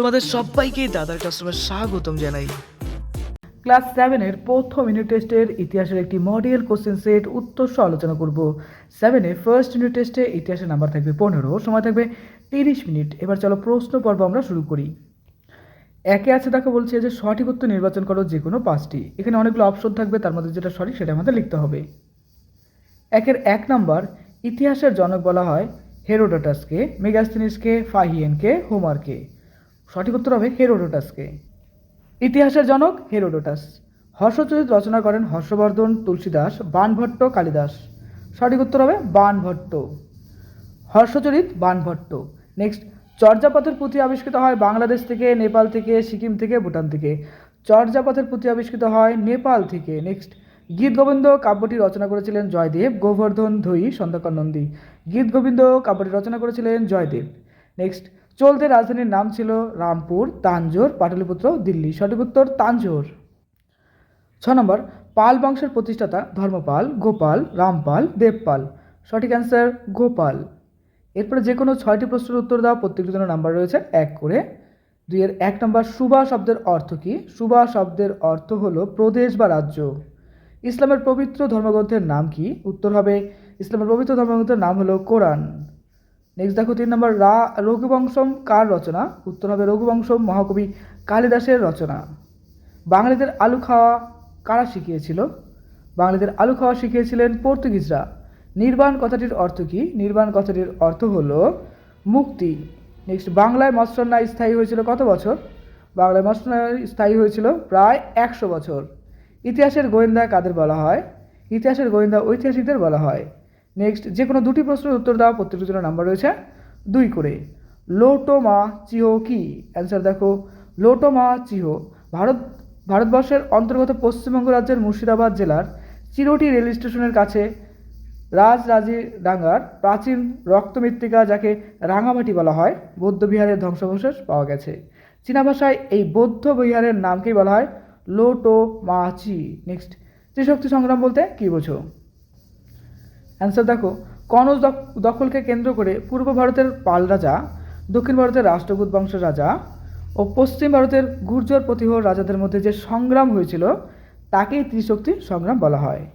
তোমাদের সবাইকে দাদার কাস্টমার স্বাগতম জানাই। ক্লাস সেভেনের প্রথম ইউনিট টেস্টের ইতিহাসের একটি মডেল কোশ্চেন সেট উত্তর সহ আলোচনা করব। সেভেনের ফার্স্ট ইউনিট টেস্টে ইতিহাসের নাম্বার থাকবে পনেরো, সময় থাকবে তিরিশ মিনিট এবার চলো প্রশ্ন পর্ব আমরা শুরু করি। একে আছে দেখো বলছে যে সঠিক উত্তর নির্বাচন করো যে কোনো পাঁচটি। এখানে অনেকগুলো অপশন থাকবে, তার মধ্যে যেটা সঠিক সেটা আমাদের লিখতে হবে। একের এক নাম্বার ইতিহাসের জনক বলা হয় হেরোডোটাসকে, মেগাস্তিনিসকে, ফাহিয়েনকে, হোমারকে। সঠিক উত্তর হবে হেরোডোটাসকে। ইতিহাসের জনক হেরোডোটাস। হর্ষচরিত রচনা করেন হর্ষবর্ধন তুলসীদাস, বানভট্ট কালিদাস। সঠিক উত্তর হবে বানভট্ট। হর্ষচরিত বানভট্ট। নেক্সট চর্যাপথের পুঁথি আবিষ্কৃত হয় বাংলাদেশ থেকে, নেপাল থেকে, সিকিম থেকে, ভুটান থেকে। চর্যাপথের পুঁথি আবিষ্কৃত হয় নেপাল থেকে। নেক্সট গীত গোবিন্দ কাব্যটি রচনা করেছিলেন জয়দেব, গোবর্ধন ধৈ সন্ধ্যাকর নন্দী। গীত গোবিন্দ কাব্যটি রচনা করেছিলেন জয়দেব। নেক্সট চলতে রাজধানীর নাম ছিল রামপুর তাঞ্জোর পাটলিপুত্র, দিল্লি। সঠিক উত্তর তাঞ্জোর ছ নম্বর, পাল বংশের প্রতিষ্ঠাতা ধর্মপাল, গোপাল, রামপাল, দেবপাল। সঠিক অ্যান্সার গোপাল। এরপরে যে কোনো ছয়টি প্রশ্নের উত্তর দেওয়া প্রত্যেকটি জন্য নাম্বার রয়েছে এক করে। দুইয়ের এক নম্বর, সুবা শব্দের অর্থ কী? সুবা শব্দের অর্থ হলো প্রদেশ বা রাজ্য। ইসলামের পবিত্র ধর্মগ্রন্থের নাম কি? উত্তর হবে, ইসলামের পবিত্র ধর্মগ্রন্থের নাম হলো কোরআন। নেক্সট দেখো, তিন নম্বর রা, রঘুবংশম কার রচনা? উত্তর হবে রঘুবংশম মহাকবি কালিদাসের রচনা। বাঙালিদের আলু খাওয়া কারা শিখিয়েছিল? বাঙালিদের আলু খাওয়া শিখিয়েছিলেন পর্তুগিজরা। নির্বাণ কথাটির অর্থ কী? নির্বাণ কথাটির অর্থ হলো মুক্তি। নেক্সট বাংলায় মৎস্যন্যা স্থায়ী হয়েছিল কত বছর? বাংলায় মৎস্যন্যা স্থায়ী হয়েছিল প্রায় একশো বছর। ইতিহাসের গোয়েন্দা কাদের বলা হয়? ইতিহাসের গোয়েন্দা ঐতিহাসিকদের বলা হয়। নেক্সট যে কোনো দুটি প্রশ্নের উত্তর দেওয়া প্রত্যেকটির জন্য নাম্বার রয়েছে দুই করে। লোটোমা চিহো কি? অ্যান্সার দেখো, লোটোমা চিহো ভারত, ভারতবর্ষের অন্তর্গত পশ্চিমবঙ্গ রাজ্যের মুর্শিদাবাদ জেলার চিরটি রেল স্টেশনের কাছে রাজরাজি ডাঙ্গার প্রাচীন রক্তমৃত্তিকা যাকে রাঙামাটি বলা হয় বৌদ্ধ বিহারের ধ্বংসাবশেষ পাওয়া গেছে। চীনা ভাষায় এই বৌদ্ধ বিহারের নামকেই বলা হয় লোটো মাচি নেক্সট ত্রিশক্তি সংগ্রাম বলতে কী বোঝো? অ্যান্সার দেখো, কনৌজ দখ- দখলকে কেন্দ্র করে পূর্ব ভারতের পাল রাজা, দক্ষিণ ভারতের রাষ্ট্রকূট বংশের রাজা ও পশ্চিম ভারতের গুর্জর প্রতিহর রাজাদের মধ্যে যে সংগ্রাম হয়েছিল, তাকেই ত্রিশক্তি সংগ্রাম বলা হয়।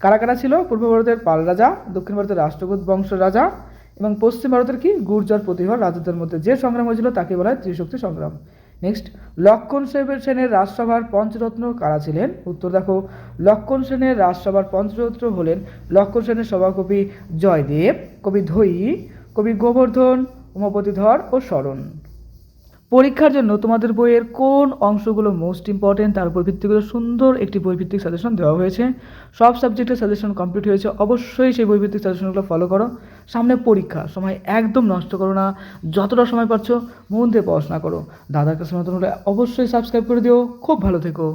কারা কারা ছিল? পূর্ব ভারতের পাল রাজা, দক্ষিণ ভারতের রাষ্ট্রকূট বংশের রাজা এবং পশ্চিম ভারতের কি? গুর্জর প্রতিহর রাজাদের মধ্যে যে সংগ্রাম হয়েছিল তাকে বলা হয় ত্রিশক্তি সংগ্রাম। নেক্সট লক্ষণ সেনের রাজসভার পঞ্চরত্ন কারা ছিলেন? উত্তর দেখো, লক্ষণ সেনের রাজসভার পঞ্চরত্ন হলেন লক্ষণ সেনের সভাকবি জয়দেব, কবি ধৈ কবি গোবর্ধন উমাপতিধর ও শরণ পরীক্ষার জন্য তোমাদের বইয়ের কোন অংশগুলো মোস্ট ইম্পর্টেন্ট তার উপর ভিত্তি করে সুন্দর একটি বইভিত্তিক সাজেশন দেওয়া হয়েছে। সব সাবজেক্টের সাজেশন কমপ্লিট হয়েছে, অবশ্যই সেই বইভিত্তিক সাজেশনগুলো ফলো করো। সামনে পরীক্ষা, সময় একদম নষ্ট করো না, যতটা সময় পাচ্ছ মন দিয়ে পড়াশোনা করো। দাদার কাছে নতুন হলে অবশ্যই সাবস্ক্রাইব করে দিও। খুব ভালো থেকো।